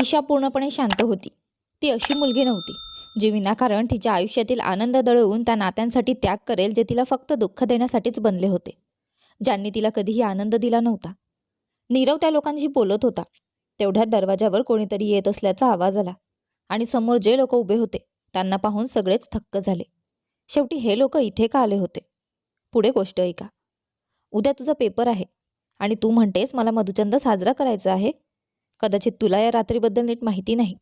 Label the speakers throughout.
Speaker 1: ईशा पूर्णपणे शांत होती. ती अशी मुलगी नव्हती जी विनाकारण तिच्या आयुष्यातील आनंद दळवून त्या नात्यांसाठी त्याग करेल जे तिला फक्त दुःख देण्यासाठीच बनले होते. ज्यांनी तिला कधीही आनंद दिला नव्हता. नीरव त्या लोकांशी बोलत होता. तेवढ्यात दरवाजावर कोणीतरी येत असल्याचा आवाज आला आणि समोर जे लोक उभे होते त्यांना पाहून सगळेच थक्क झाले. शेवटी हे लोक इथे का आले होते? पुढे गोष्ट ऐका. उद्या तुझा पेपर आहे आणि तू म्हणतेस मला मधुचंद साजरा करायचा आहे? कदाचित तुला या रात्रीबद्दल नीट माहिती नाही.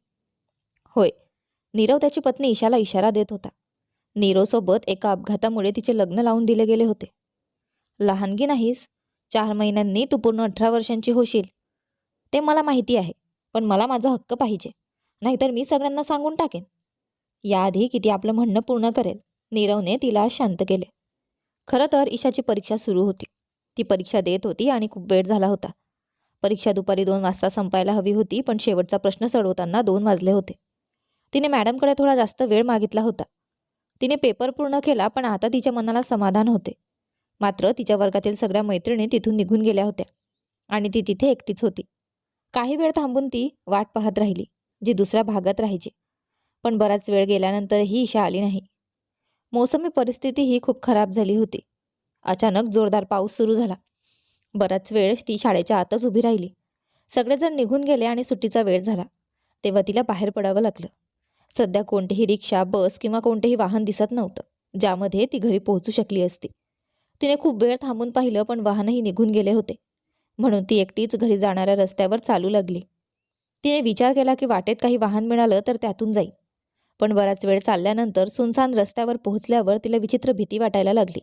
Speaker 1: होय. नीरव त्याची पत्नी ईशाला इशारा देत होता. नीरवसोबत एका अपघातामुळे तिचे लग्न लावून दिले गेले होते. लहानगी नाहीस. चार महिन्यांनी तू पूर्ण अठरा वर्षांची होशील. ते मला माहिती आहे पण मला माझा हक्क पाहिजे. नाहीतर मी सगळ्यांना सांगून टाकेन. याआधी किती आपलं म्हणणं पूर्ण करेल नीरवने तिला शांत केले. खरं तर ईशाची परीक्षा सुरू होती. ती परीक्षा देत होती आणि खूप वेळ झाला होता. परीक्षा दुपारी दोन वाजता संपायला हवी होती पण शेवटचा प्रश्न सोडवताना दोन वाजले होते. तिने मॅडमकडे थोडा जास्त वेळ मागितला होता. तिने पेपर पूर्ण केला पण आता तिच्या मनाला समाधान होते. मात्र तिच्या वर्गातील सगळ्या मैत्रिणी तिथून निघून गेल्या होत्या आणि ती तिथे एकटीच होती. काही वेळ थांबून ती वाट पाहत राहिली जी दुसऱ्या भागात राहायची. पण बराच वेळ गेल्यानंतरही ईशा आली नाही. मोसमी परिस्थिती ही खूप खराब झाली होती. अचानक जोरदार पाऊस सुरू झाला. बराच वेळ ती शाळेच्या आतच उभी राहिली. सगळेजण निघून गेले आणि सुट्टीचा वेळ झाला. तेव्हा तिला बाहेर पडावं लागलं. सध्या कोणतीही रिक्षा बस किंवा कोणतेही वाहन दिसत नव्हतं ज्यामध्ये ती घरी पोहोचू शकली असती. तिने खूप वेळ थांबून पाहिलं पण वाहनही निघून गेले होते. म्हणून ती एकटीच घरी जाणाऱ्या रस्त्यावर चालू लागली. तिने विचार केला की वाटेत काही वाहन मिळालं तर त्यातून जाईल. पण बराच वेळ चालल्यानंतर सुनसान रस्त्यावर पोहोचल्यावर तिला विचित्र भीती वाटायला लागली.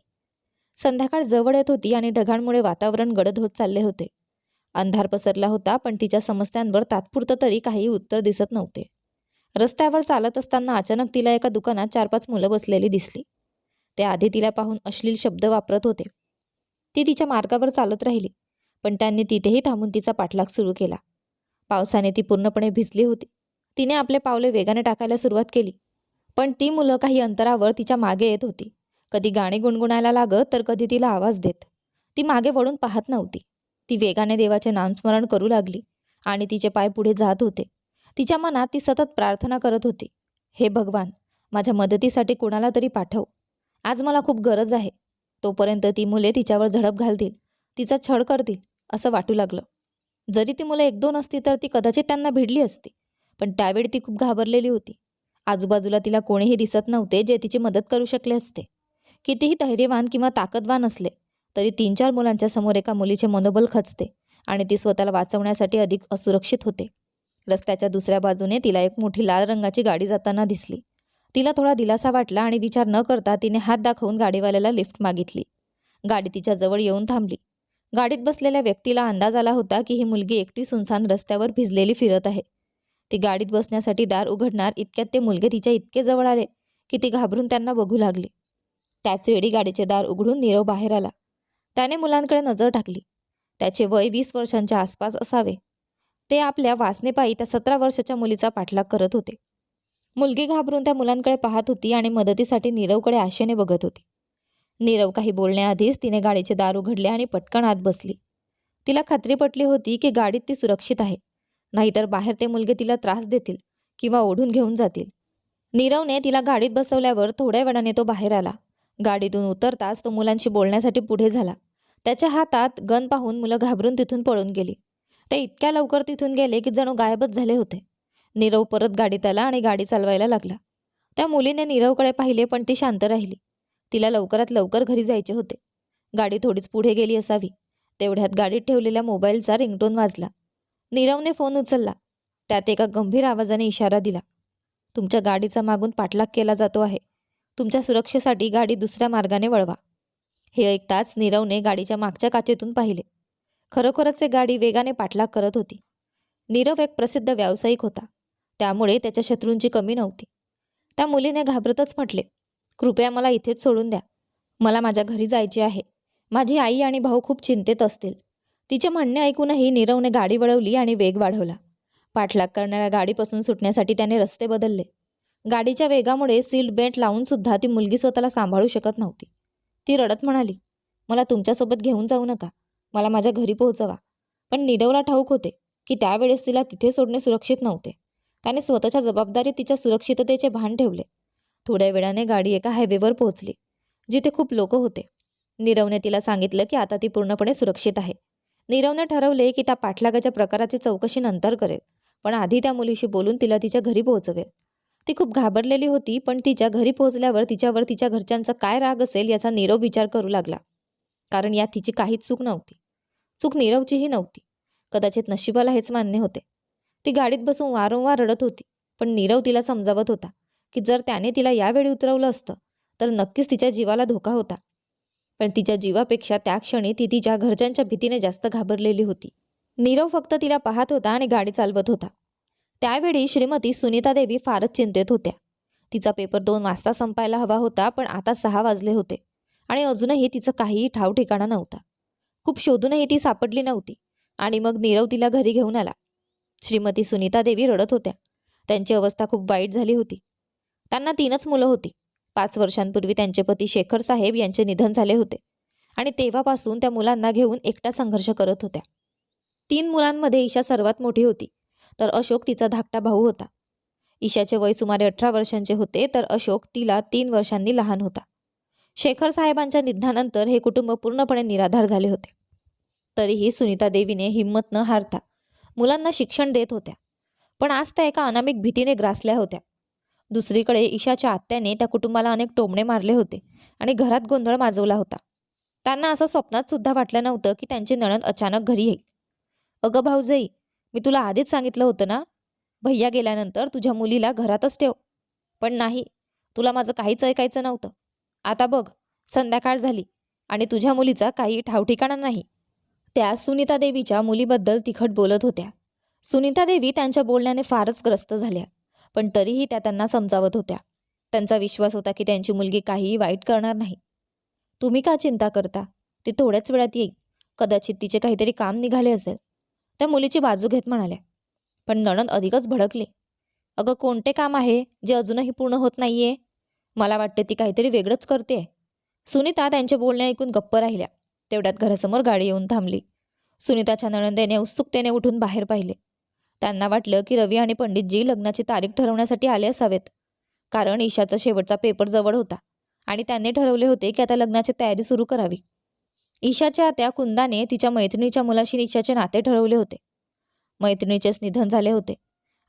Speaker 1: संध्याकाळ जवळ येत होती आणि ढगांमुळे वातावरण गडद होत चालले होते. अंधार पसरला होता पण तिच्या समस्यांवर तात्पुरतं तरी काही उत्तर दिसत नव्हते. रस्त्यावर चालत असताना अचानक तिला एका दुकानात चार पाच मुलं बसलेली दिसली. ते आधी तिला पाहून अश्लील शब्द वापरत होते. ती तिच्या मार्गावर चालत राहिली पण त्यांनी तिथेही थांबून तिचा पाठलाग सुरू केला. पावसाने ती पूर्णपणे भिजली होती. तिने आपले पावले वेगाने टाकायला सुरुवात केली पण ती मुलं काही अंतरावर तिच्यामागे येत होती. कधी गाणे गुणगुणायला लागत तर कधी तिला आवाज देत. ती मागे वळून पाहत नव्हती. ती वेगाने देवाचे नामस्मरण करू लागली आणि तिचे पाय पुढे जात होते. तिच्या मनात ती सतत प्रार्थना करत होती. हे भगवान माझ्या मदतीसाठी कोणाला तरी पाठव. आज मला खूप गरज आहे. तोपर्यंत ती मुले तिच्यावर झडप घालतील. तिचा छळ करतील असं वाटू लागलं. जरी ती मुलं एक दोन असती तर ती कदाचित त्यांना भिडली असती. पण त्यावेळी ती खूप घाबरलेली होती. आजूबाजूला तिला कोणीही दिसत नव्हते जे तिची मदत करू शकले असते. कितीही धैर्यवान किंवा ताकदवान असले तरी तीन चार मुलांच्या समोर एका मुलीचे मनोबल खचते आणि ती स्वतःला वाचवण्यासाठी अधिक असुरक्षित होते. रस्त्याच्या दुसऱ्या बाजूने तिला एक मोठी लाल रंगाची गाडी जाताना दिसली. तिला थोडा दिलासा वाटला आणि विचार न करता तिने हात दाखवून गाडीवाल्याला लिफ्ट मागितली. गाडी तिच्या जवळ येऊन थांबली. गाडीत बसलेल्या व्यक्तीला अंदाज आला होता की ही मुलगी एकटी सुनसान रस्त्यावर भिजलेली फिरत आहे. ती गाडीत बसण्यासाठी दार उघडणार इतक्यात ते मुलगे तिच्या इतके जवळ आले की ती घाबरून त्यांना बघू लागली. त्याच वेळी गाडीचे दार उघडून नीरव बाहेर आला. त्याने मुलांकडे नजर टाकली. त्याचे वय वीस वर्षांच्या आसपास असावे. ते आपल्या वासनेपायी त्या सतरा वर्षाच्या मुलीचा पाठलाग करत होते. मुलगी घाबरून त्या मुलांकडे पाहत होती आणि मदतीसाठी नीरवकडे आशेने बघत होती. नीरव काही बोलण्याआधीच तिने गाडीचे दार उघडले आणि पटकन आत बसली. तिला खात्री पटली होती की गाडीत ती सुरक्षित आहे. नाहीतर बाहेर ते मुलगे तिला त्रास देतील किंवा ओढून घेऊन जातील. नीरवने तिला गाडीत बसवल्यावर थोड्या वेळाने तो बाहेर आला. गाडीतून उतरताच तो मुलांशी बोलण्यासाठी पुढे झाला. त्याच्या हातात गन पाहून मुलं घाबरून तिथून पळून गेली. ते इतक्या लवकर तिथून गेले की जणू गायबच झाले होते. नीरव परत गाडीत आला आणि गाडी चालवायला लागला. त्या मुलीने नीरवकडे पाहिले पण ती शांत राहिली. तिला लवकरात लवकर घरी जायचे होते. गाडी थोडीच पुढे गेली असावी. तेवढ्यात गाडीत ठेवलेल्या मोबाईलचा रिंगटोन वाजला. नीरवने फोन उचलला. त्यात एका गंभीर आवाजाने इशारा दिला. तुमच्या गाडीचा मागून पाठलाग केला जातो आहे. तुमच्या सुरक्षेसाठी गाडी दुसऱ्या मार्गाने वळवा. हे ऐकताच नीरवने गाडीच्या मागच्या काचेतून पाहिले. खरोखरच हे गाडी वेगाने पाठलाग करत होती. नीरव एक प्रसिद्ध व्यावसायिक होता. त्यामुळे त्याच्या शत्रूंची कमी नव्हती. त्या मुलीने घाबरतच म्हटले कृपया मला इथेच सोडून द्या. मला माझ्या घरी जायचे आहे. माझी आई आणि भाऊ खूप चिंतेत असतील. तिचे म्हणणे ऐकूनही नीरवने गाडी वळवली आणि वेग वाढवला. पाठलाग करणाऱ्या गाडीपासून सुटण्यासाठी त्याने रस्ते बदलले. गाडीच्या वेगामुळे सीट बेल्ट लावून सुद्धा ती मुलगी स्वतःला सांभाळू शकत नव्हती. ती रडत म्हणाली मला तुमच्यासोबत घेऊन जाऊ नका. मला माझ्या घरी पोहोचवा. पण निरवला ठाऊक होते की त्यावेळेस तिला तिथे सोडणे सुरक्षित नव्हते. त्याने स्वतःच्या जबाबदारीत तिच्या सुरक्षिततेचे भान ठेवले. थोड्या वेळाने गाडी एका हायवेवर पोहोचली जिथे खूप लोक होते. नीरवने तिला सांगितलं की आता ती पूर्णपणे सुरक्षित आहे. नीरवने ठरवले की त्या पाठलागाच्या प्रकाराची चौकशी नंतर करेल पण आधी त्या मुलीशी बोलून तिला तिच्या घरी पोहोचवेल. ती खूप घाबरलेली होती पण तिच्या घरी पोहोचल्यावर तिच्यावर तिच्या घरच्यांचा काय राग असेल याचा नीरव विचार करू लागला. कारण यात तिची काहीच चूक नव्हती. चूक नीरवचीही नव्हती. कदाचित नशिबाला हेच मान्य होते. ती गाडीत बसून वारंवार रडत होती पण नीरव तिला समजावत होता की जर त्याने तिला यावेळी उतरवलं असतं तर नक्कीच तिच्या जीवाला धोका होता. पण तिच्या जीवापेक्षा त्या क्षणी ती तिच्या घरच्यांच्या भीतीने जास्त घाबरलेली होती. नीरव फक्त तिला पाहत होता आणि गाडी चालवत होता. त्यावेळी श्रीमती सुनीता देवी फारच चिंतेत होत्या. तिचा पेपर दोन वाजता संपायला हवा होता पण आता सहा वाजले होते आणि अजूनही तिचं काहीही ठाव ठिकाणा नव्हता. खूप शोधूनही ती सापडली नव्हती आणि मग नीरव तिला घरी घेऊन आला. श्रीमती सुनीता देवी रडत होत्या. त्यांची अवस्था खूप वाईट झाली होती. त्यांना तीनच मुलं होती. पाच वर्षांपूर्वी त्यांचे पती शेखर साहेब यांचे निधन झाले होते आणि तेव्हापासून त्या मुलांना घेऊन एकटा संघर्ष करत होत्या. तीन मुलांमध्ये ईशा सर्वात मोठी होती. तर अशोक तिचा धाकटा भाऊ होता. ईशाचे वय सुमारे अठरा वर्षांचे होते तर अशोक तिला तीन वर्षांनी लहान होता. शेखर साहेबांच्या निधनानंतर हे कुटुंब पूर्णपणे निराधार झाले होते. तरीही सुनीता देवीने हिंमत न हारता मुलांना शिक्षण देत होत्या. पण आज त्या एका अनामिक भीतीने ग्रासल्या होत्या. दुसरीकडे ईशाच्या आत्याने त्या कुटुंबाला अनेक टोमणे मारले होते आणि घरात गोंधळ माजवला होता. त्यांना असं स्वप्नात सुद्धा वाटलं नव्हतं की त्यांची नणंद अचानक घरी येईल. अगं भाऊजाई मी तुला आधीच सांगितलं होतं ना? भैया गेल्यानंतर तुझ्या मुलीला घरातच ठेव. पण नाही तुला माझं काहीच ऐकायचं नव्हतं. आता बघ संध्याकाळ झाली आणि तुझ्या मुलीचा काही ठावठिकाणा नाही. त्या सुनीता देवीच्या मुलीबद्दल तिखट बोलत होत्या. सुनीता देवी त्यांच्या बोलण्याने फारच ग्रस्त झाल्या पण तरीही त्या त्यांना समजावत होत्या. त्यांचा विश्वास होता की त्यांची मुलगी काहीही वाईट करणार नाही. तुम्ही का चिंता करता? ती थोड्याच वेळात येईल. कदाचित तिचे काहीतरी काम निघाले असेल. त्या मुलीची बाजू घेत म्हणाल्या पण नणंद अधिकच भडकली. अगं कोणते काम आहे जे अजूनही पूर्ण होत नाहीये? मला वाटते ती काहीतरी वेगळंच करते सुनीता त्यांचे बोलणे ऐकून गप्प राहिल्या. तेवढ्यात घरासमोर गाडी येऊन थांबली. सुनीताच्या नणंदेने उत्सुकतेने उठून बाहेर पाहिले. त्यांना वाटलं की रवी आणि पंडितजी लग्नाची तारीख ठरवण्यासाठी आले असावेत कारण ईशाचा शेवटचा पेपर जवळ होता आणि त्यांनी ठरवले होते की आता लग्नाची तयारी सुरू करावी. ईशाच्या त्या कुंदाने तिच्या मैत्रिणीच्या मुलाशी ईशाचे नाते ठरवले होते. मैत्रिणीचेच निधन झाले होते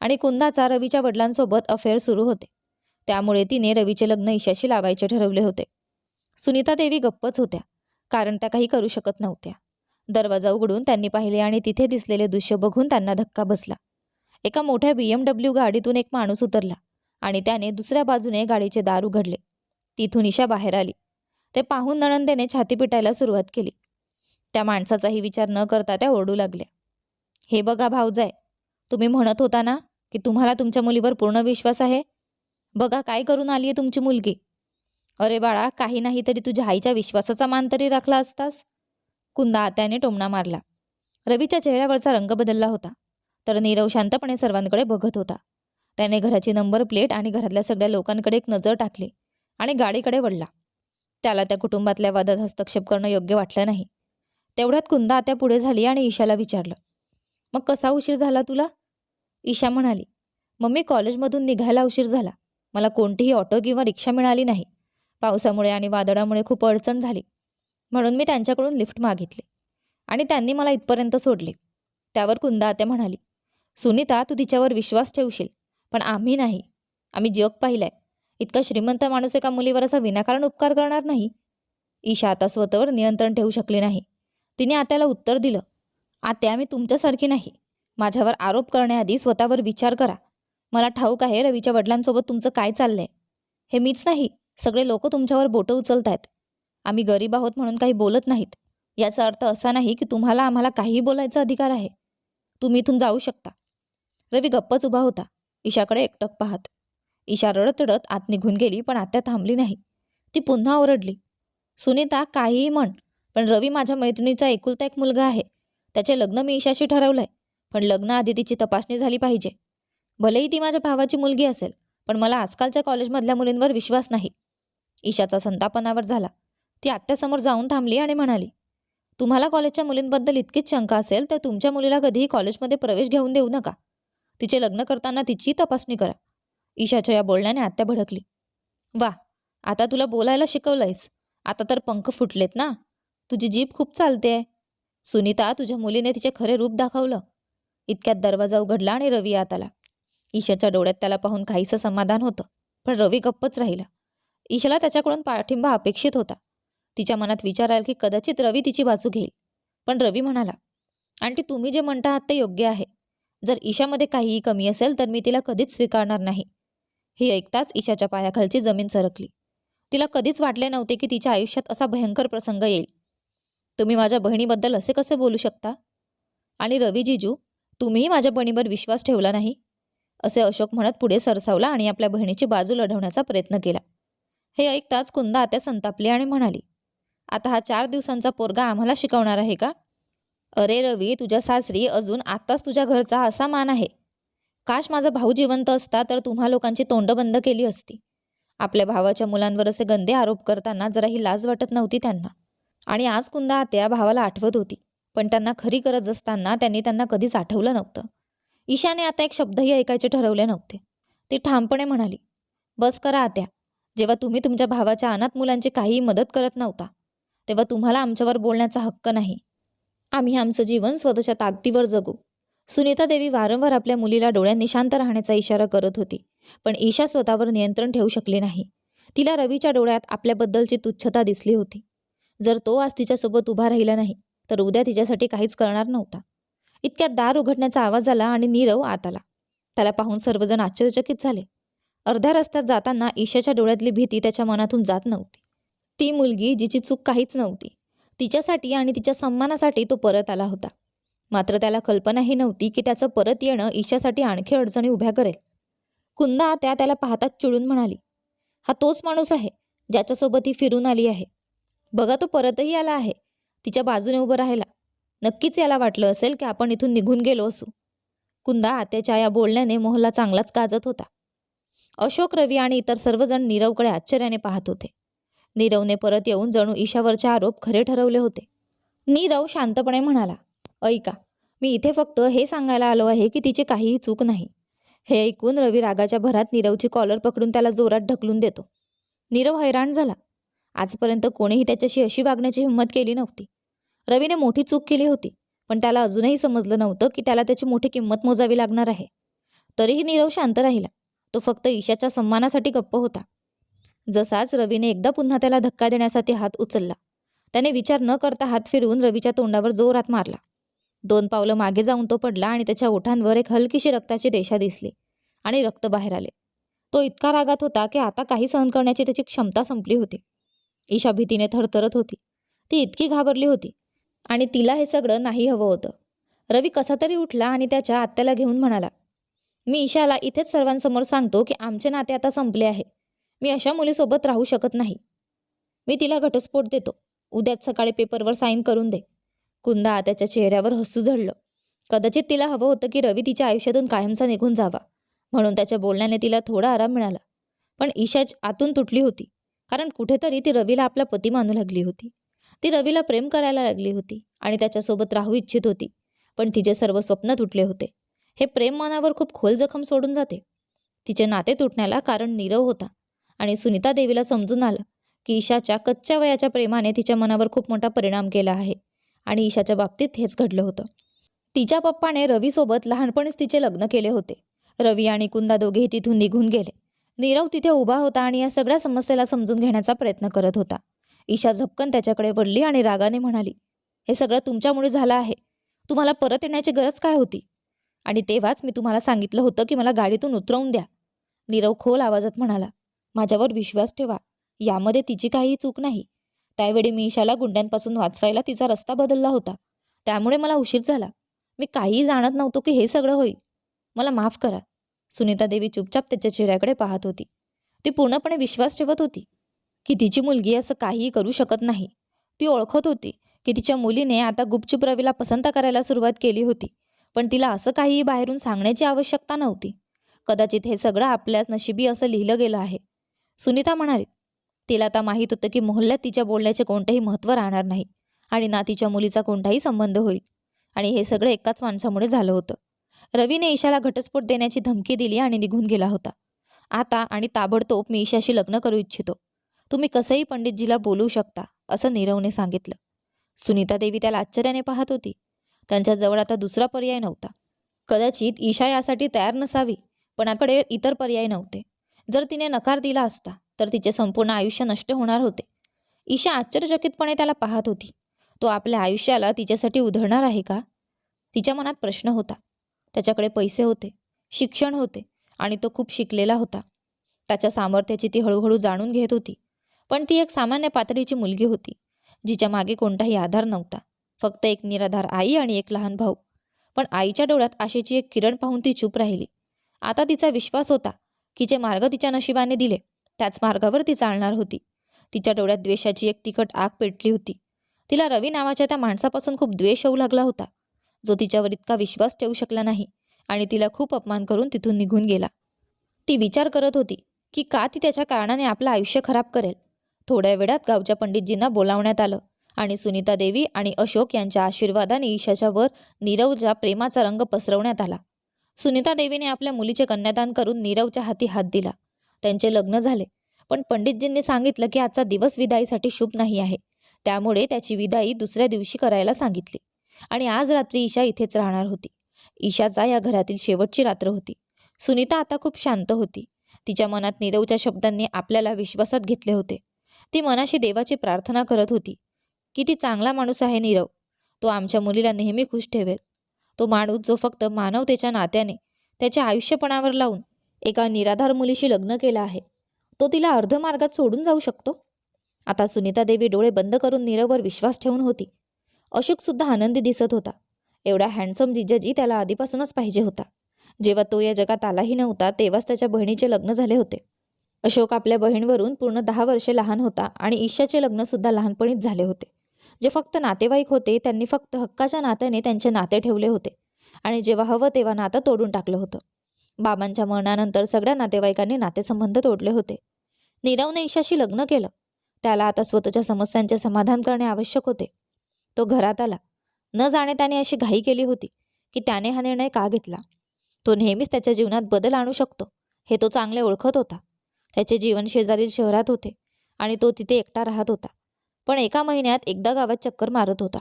Speaker 1: आणि कुंदाचा रवीच्या वडिलांसोबत अफेअर सुरू होते. त्यामुळे तिने रवीचे लग्न ईशाशी लावायचे ठरवले होते. सुनीता देवी गप्पच होत्या कारण त्या काही करू शकत नव्हत्या. दरवाजा उघडून त्यांनी पाहिले आणि तिथे दिसलेले दृश्य बघून त्यांना धक्का बसला. एका मोठ्या बी एम डब्ल्यू गाडीतून एक माणूस उतरला आणि त्याने दुसऱ्या बाजूने गाडीचे दार उघडले. तिथून ईशा बाहेर आली. ते पाहून नणंदेने छाती पिटायला सुरुवात केली. त्या माणसाचाही विचार न करता त्या ओरडू लागल्या. हे बघा भाऊजाय तुम्ही म्हणत होता ना की तुम्हाला तुमच्या मुलीवर पूर्ण विश्वास आहे? बघा काय करून आली आहे तुमची मुलगी. अरे बाळा काही नाही तरी तुझ्या आईच्या विश्वासाचा मान तरी राखला असतास. कुंदा आत्याने टोमणा मारला. रवीच्या चेहऱ्यावरचा रंग बदलला होता तर नीरव शांतपणे सर्वांकडे बघत होता. त्याने घराची नंबर प्लेट आणि घरातल्या सगळ्या लोकांकडे एक नजर टाकली आणि गाडीकडे वळला. त्याला त्या कुटुंबातल्या वादात हस्तक्षेप करणं योग्य वाटलं नाही. तेवढ्यात कुंदा आत्या पुढे झाली आणि ईशाला विचारलं मग कसा उशीर झाला तुला? ईशा म्हणाली मम्मी कॉलेजमधून निघायला उशीर झाला. मला कोणतीही ऑटो किंवा रिक्षा मिळाली नाही. पावसामुळे आणि वादळामुळे खूप अडचण झाली. म्हणून मी त्यांच्याकडून लिफ्ट मागितली आणि त्यांनी मला इथपर्यंत सोडले. त्यावर कुंदा आत्या म्हणाली सुनीता तू तिच्यावर विश्वास ठेवशील पण आम्ही नाही. आम्ही जग पाहिलंय. इतका श्रीमंत माणूस एका मुलीवर असा विनाकारण उपकार करणार नाही? ईशा आता स्वतःवर नियंत्रण ठेवू शकली नाही. तिने आत्याला उत्तर दिलं आत्या मी तुमच्यासारखी नाही. माझ्यावर आरोप करण्याआधी स्वतःवर विचार करा. मला ठाऊक आहे रवीच्या वडिलांसोबत तुमचं काय चाललंय? हे मीच नाही सगळे लोक तुमच्यावर बोटं उचलत आहेत आम्ही गरीब आहोत म्हणून काही बोलत नाहीत. याचा अर्थ असा नाही की तुम्हाला आम्हाला काहीही बोलायचा अधिकार आहे. तुम्ही इथून जाऊ शकता. रवी गप्पच उभा होता. ईशाकडे एकटक पाहत ईशा रडतडत आत निघून गेली पण आत्या थांबली नाही. ती पुन्हा ओरडली. सुनीता काहीही म्हण पण रवी माझ्या मैत्रिणीचा एकुलता एक मुलगा आहे. त्याचे लग्न मी ईशाशी ठरवलंय पण लग्नाआधी तिची तपासणी झाली पाहिजे. भलेही ती माझ्या भावाची मुलगी असेल पण मला आजकालच्या कॉलेजमधल्या मुलींवर विश्वास नाही. ईशाचा संतापनावर झाला. ती आत्यासमोर जाऊन थांबली आणि म्हणाली तुम्हाला कॉलेजच्या मुलींबद्दल इतकीच शंका असेल तर तुमच्या मुलीला कधीही कॉलेजमध्ये प्रवेश घेऊन देऊ नका. तिचे लग्न करताना तिची तपासणी करा. ईशाच्या या बोलण्याने आत्या भडकली. वा आता तुला बोलायला शिकवलंयस. आता तर पंख फुटलेत ना. तुझी जीभ खूप चालते. सुनीता तुझ्या मुलीने तिचे खरे रूप दाखवलं. इतक्यात दरवाजा उघडला आणि रवी आत आला. ईशाच्या डोळ्यात त्याला पाहून काहीसं समाधान होतं पण रवी गप्पच राहिला. ईशाला त्याच्याकडून पाठिंबा अपेक्षित होता. तिच्या मनात विचार आला की कदाचित रवी तिची बाजू घेईल. पण रवी म्हणाला आंटी तुम्ही जे म्हणता आहात ते योग्य आहे. जर ईशामध्ये काहीही कमी असेल तर मी तिला कधीच स्वीकारणार नाही. हे ऐकताच ईशाच्या पायाखालची जमीन सरकली. तिला कधीच वाटले नव्हते की तिच्या आयुष्यात असा भयंकर प्रसंग येईल. तुम्ही माझ्या बहिणीबद्दल असे कसे बोलू शकता? आणि रवी जिजू तुम्हीही माझ्या बहिणीवर विश्वास ठेवला नाही? असे अशोक म्हणत पुढे सरसावला आणि आपल्या बहिणीची बाजू लढवण्याचा प्रयत्न केला. हे ऐकताच कुंदा आत्या संतापली आणि म्हणाली आता हा चार दिवसांचा पोरगा आम्हाला शिकवणार आहे का? अरे रवी तुझ्या सासरी अजून आत्ताच तुझ्या घरचा असा मान आहे. काश माझा भाऊ जिवंत असता तर तुम्हा लोकांची तोंड बंद केली असती. आपल्या भावाच्या मुलांवर असे गंदे आरोप करताना जराही लाज वाटत नव्हती त्यांना. आणि आज कुंदा आत्या भावाला आठवत होती पण त्यांना खरी गरज असताना त्यांनी त्यांना कधीच आठवलं नव्हतं. ईशाने आता एक शब्दही ऐकायचे ठरवले नव्हते. ती ठामपणे म्हणाली बस करा आत्या. जेव्हा तुम्ही तुमच्या भावाच्या अनाथ मुलांची काहीही मदत करत नव्हता तेव्हा तुम्हाला आमच्यावर बोलण्याचा हक्क नाही. आम्ही आमचं जीवन स्वतःच्या ताकदीवर जगू. सुनीता देवी वारंवार आपल्या मुलीला डोळ्यांनी शांत राहण्याचा इशारा करत होती पण ईशा स्वतःवर नियंत्रण ठेवू शकली नाही. तिला रवीच्या डोळ्यात आपल्याबद्दलची तुच्छता दिसली होती. जर तो आज तिच्यासोबत उभा राहिला नाही तर उद्या तिच्यासाठी काहीच करणार नव्हता. इतक्यात दार उघडण्याचा आवाज आला आणि नीरव आत आला. त्याला पाहून सर्वजण आश्चर्यचकित झाले. अर्ध्या रस्त्यात जाताना ईशाच्या डोळ्यातली भीती त्याच्या मनातून जात नव्हती. ती मुलगी जिची चूक काहीच नव्हती. तिच्यासाठी आणि तिच्या सन्मानासाठी तो परत आला होता. मात्र त्याला कल्पनाही नव्हती की त्याचं परत येणं ईशासाठी आणखी अडचणी उभ्या करेल. कुंदा त्या त्याला पाहताच चिडून म्हणाली हा तोच माणूस आहे ज्याच्यासोबत ही फिरून आली आहे. बघा तो परतही आला आहे तिच्या बाजूने उभं राहिला. नक्कीच याला वाटलं असेल की आपण इथून निघून गेलो असू. कुंदा आत्याच्या या बोलण्याने मोहला चांगलाच काजत होता. अशोक रवी आणि इतर सर्वजण नीरवकडे आश्चर्याने पाहत होते. नीरवने परत येऊन जणू ईशावरचे आरोप खरे ठरवले होते. नीरव शांतपणे म्हणाला ऐका मी इथे फक्त हे सांगायला आलो आहे की तिची काहीही चूक नाही. हे ऐकून रवी रागाच्या भरात नीरवची कॉलर पकडून त्याला जोरात ढकलून देतो. नीरव हैराण झाला. आजपर्यंत कोणीही त्याच्याशी अशी वागण्याची हिंमत केली नव्हती. रवीने मोठी चूक केली होती पण त्याला अजूनही समजलं नव्हतं की त्याला त्याची मोठी किंमत मोजावी लागणार आहे. तरीही नीरव शांत राहिला. तो फक्त ईशाच्या सन्मानासाठी गप्प होता. जसाच रवीने एकदा पुन्हा त्याला धक्का देण्यासाठी हात उचलला. त्याने विचार न करता हात फिरवून रवीच्या तोंडावर जोरात मारला. दोन पावलं मागे जाऊन तो पडला आणि त्याच्या ओठांवर एक हलकीशी रक्ताची रेषा दिसली आणि रक्त बाहेर आले. तो इतका रागात होता की आता काही सहन करण्याची त्याची क्षमता संपली होती. ईशा भीतीने थरथरत होती. ती इतकी घाबरली होती आणि तिला हे सगळं नाही हवं होतं. रवी कसा तरी उठला आणि त्याच्या आत्याला घेऊन म्हणाला मी ईशाला इथेच सर्वांसमोर सांगतो की आमचे नाते आता संपले आहे. मी अशा मुलीसोबत राहू शकत नाही. मी तिला घटस्फोट देतो. उद्याच सकाळी पेपरवर साईन करून दे. कुंदा त्याच्या चेहऱ्यावर हसू झडलं. कदाचित तिला हवं होतं की रवी तिच्या आयुष्यातून कायमचा निघून जावा म्हणून त्याच्या बोलण्याने तिला थोडा आराम मिळाला. पण ईशाच आतून तुटली होती कारण कुठेतरी ती रवीला आपला पती मानू लागली होती. ती रवीला प्रेम करायला लागली होती आणि त्याच्यासोबत राहू इच्छित होती पण तिचे सर्व स्वप्न तुटले होते. हे प्रेम मनावर खूप खोल जखम सोडून जाते. तिचे नाते तुटण्याला कारण नीरव होता आणि सुनीता देवीला समजून आलं की ईशाच्या कच्च्या वयाच्या प्रेमाने तिच्या मनावर खूप मोठा परिणाम केला आहे. आणि ईशाच्या बाबतीत हेच घडलं होतं. तिच्या पप्पाने रवीसोबत लहानपणीच तिचे लग्न केले होते. रवी आणि कुंदा दोघेही तिथून निघून गेले. नीरव तिथे उभा होता आणि या सगळ्या समस्येला समजून घेण्याचा प्रयत्न करत होता. ईशा झपकन त्याच्याकडे पडली आणि रागाने म्हणाली हे सगळं तुमच्यामुळे झालं आहे. तुम्हाला परत येण्याची गरज काय होती? आणि तेव्हाच मी तुम्हाला सांगितलं होतं की मला गाडीतून उतरवून द्या. नीरव खोल आवाजात म्हणाला माझ्यावर विश्वास ठेवा. यामध्ये तिची काहीही चूक नाही. त्यावेळी मी ईशाला गुंड्यांपासून वाचवायला तिचा रस्ता बदलला होता. त्यामुळे मला उशीर झाला. मी काहीही जाणत नव्हतो की हे सगळं होईल. मला माफ करा. सुनीता देवी चुपचाप त्याच्या चेहऱ्याकडे पाहत होती. ती पूर्णपणे विश्वास ठेवत होती की तिची मुलगी असं काहीही करू शकत नाही. ती ओळखत होती की तिच्या मुलीने आता गुपचूप रवीला पसंत करायला सुरुवात केली होती पण तिला असं काहीही बाहेरून सांगण्याची आवश्यकता नव्हती. कदाचित हे सगळं आपल्याच नशिबी असं लिहिलं गेलं आहे. सुनीता म्हणाली तिला आता माहीत होतं की मोहल्ल्यात तिच्या बोलण्याचे कोणतेही महत्त्व राहणार नाही आणि ना तिच्या मुलीचा कोणताही संबंध होईल. आणि हे सगळं एकाच माणसामुळे झालं होतं. रवीने ईशाला घटस्फोट देण्याची धमकी दिली आणि निघून गेला होता. आता आणि ताबडतोब मी ईशाशी लग्न करू इच्छितो. तुम्ही कसंही पंडितजीला बोलवू शकता असं नीरवने सांगितलं. सुनीता देवी त्याला आश्चर्याने पाहत होती. त्यांच्याजवळ आता दुसरा पर्याय नव्हता. कदाचित ईशा यासाठी तयार नसावी पण आकडे इतर पर्याय नव्हते. जर तिने नकार दिला असता तर तिचे संपूर्ण आयुष्य नष्ट होणार होते. ईशा आश्चर्यचकितपणे त्याला पाहत होती. तो आपल्या आयुष्याला तिच्यासाठी उधळणार आहे का? तिच्या मनात प्रश्न होता. त्याच्याकडे पैसे होते शिक्षण होते आणि तो खूप शिकलेला होता. त्याच्या सामर्थ्याची ती हळूहळू जाणून घेत होती. पण ती एक सामान्य पातळीची मुलगी होती जिच्या मागे कोणताही आधार नव्हता. फक्त एक निराधार आई आणि एक लहान भाऊ. पण आईच्या डोळ्यात आशेची एक किरण पाहून ती चूप राहिली. आता तिचा विश्वास होता की जे मार्ग तिच्या नशिबाने दिले त्याच मार्गावर ती चालणार होती. तिच्या डोळ्यात द्वेषाची एक तिखट आग पेटली होती. तिला रवी नावाच्या त्या माणसापासून खूप द्वेष होऊ लागला होता. जो तिच्यावर इतका विश्वास ठेवू शकला नाही आणि तिला खूप अपमान करून तिथून निघून गेला. ती विचार करत होती की का ती त्याच्या कारणाने आपलं आयुष्य खराब करेल. थोड्या वेळात गावच्या पंडितजींना बोलावण्यात आलं आणि सुनीता देवी आणि अशोक यांच्या आशीर्वादाने ईशाच्या वर नीरवच्या प्रेमाचा रंग पसरवण्यात आला. सुनीता देवीने आपल्या मुलीचे कन्यादान करून नीरवच्या हाती हात दिला. त्यांचे लग्न झाले. पण पंडितजींनी सांगितलं की आजचा दिवस विदाईसाठी शुभ नाही आहे. त्यामुळे त्याची विदाई दुसऱ्या दिवशी करायला सांगितली. आणि आज रात्री ईशा इथेच राहणार होती. ईशाचा या घरातील शेवटची रात्र होती. सुनीता आता खूप शांत होती. तिच्या मनात निरवच्या शब्दांनी आपल्याला विश्वासात घेतले होते. ती मनाशी देवाची प्रार्थना करत होती. किती चांगला माणूस आहे नीरव. तो आमच्या मुलीला नेहमी खुश ठेवेल. तो माणूस जो फक्त मानवतेच्या नात्याने त्याच्या आयुष्यपणावर लावून एका निराधार मुलीशी लग्न केलं आहे. तो तिला अर्धमार्गात सोडून जाऊ शकतो? आता सुनीता देवी डोळे बंद करून नीरववर विश्वास ठेवून होती. अशोकसुद्धा आनंदी दिसत होता. एवढा हँडसम जिजाजी त्याला आधीपासूनच पाहिजे होता. जेव्हा तो या जगात आलाही नव्हता तेव्हाच त्याच्या बहिणीचे लग्न झाले होते. अशोक आपल्या बहीणवरून पूर्ण दहा वर्षे लहान होता आणि ईशाचे लग्नसुद्धा लहानपणीच झाले होते. जे फक्त नातेवाईक होते त्यांनी फक्त हक्काच्या नात्याने त्यांचे नाते ठेवले होते. आणि जेव्हा हवं तेव्हा नातं तोडून टाकलं होतं. बाबांच्या मरणानंतर सगळ्या नातेवाईकांनी नातेसंबंध तोडले होते. नीरवने ईशाशी लग्न केलं. त्याला आता स्वतःच्या समस्यांचे समाधान करणे आवश्यक होते. तो घरात आला. न जाणे त्याने अशी घाई केली होती की त्याने हा निर्णय का घेतला? तो नेहमीच त्याच्या जीवनात बदल आणू शकतो हे तो चांगले ओळखत होता. त्याचे जीवन शेजारील शहरात होते आणि तो तिथे एकटा राहत होता. पण एका महिन्यात एकदा गावात चक्कर मारत होता.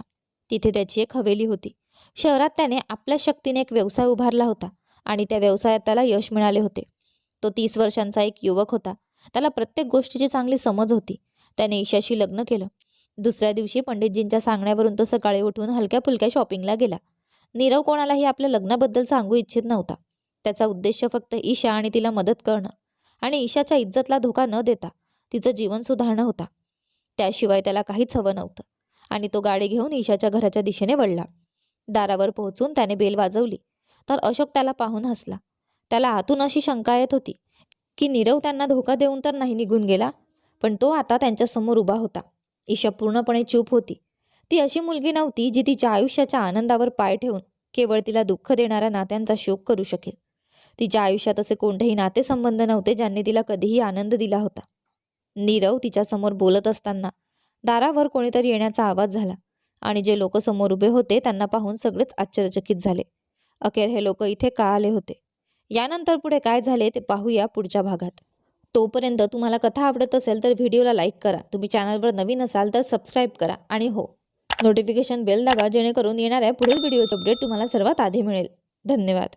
Speaker 1: तिथे त्याची एक हवेली होती. शहरात त्याने आपल्या शक्तीने एक व्यवसाय उभारला होता. आणि त्या व्यवसायात त्याला यश मिळाले होते. तो तीस वर्षांचा एक युवक होता. त्याला प्रत्येक गोष्टीची चांगली समज होती. त्याने ईशाशी लग्न केलं. दुसऱ्या दिवशी पंडितजींच्या सांगण्यावरून तो सकाळी उठून हलक्या फुलक्या शॉपिंगला गेला. नीरव कोणालाही आपल्या लग्नाबद्दल सांगू इच्छित नव्हता. त्याचा उद्देश फक्त ईशा आणि तिला मदत करणं आणि ईशाच्या इज्जतला धोका न देता तिचं जीवन सुधारणं होता. त्याशिवाय त्याला काहीच हवं नव्हतं आणि तो गाडी घेऊन ईशाच्या घराच्या दिशेने वळला. दारावर पोहोचून त्याने बेल वाजवली. तर अशोक त्याला पाहून हसला. त्याला आतून अशी शंका येत होती की नीरव त्यांना धोका देऊन तर नाही निघून गेला पण तो आता त्यांच्यासमोर उभा होता. ईशा पूर्णपणे चूप होती. ती अशी मुलगी नव्हती जी तिच्या आयुष्याच्या आनंदावर पाय ठेवून केवळ तिला दुःख देणाऱ्या नात्यांचा शोक करू शकेल. तिच्या आयुष्यात असे कोणतेही नातेसंबंध नव्हते ज्यांनी तिला कधीही आनंद दिला होता. नीरव तिच्यासमोर बोलत असताना दारावर कोणीतरी येण्याचा आवाज झाला आणि जे लोक समोर उभे होते त्यांना पाहून सगळेच आश्चर्यचकित झाले. अखेर हे लोक इथे का आले होते? यानंतर पुढे काय झाले ते पाहूया पुढच्या भागात. तोपर्यंत तुम्हाला कथा आवडत असेल तर व्हिडिओला लाईक करा. तुम्ही चॅनलवर नवीन असाल तर सबस्क्राईब करा आणि हो नोटिफिकेशन बेल दाबा जेणेकरून येणाऱ्या पुढील व्हिडिओचे अपडेट तुम्हाला सर्वात आधी मिळेल. धन्यवाद.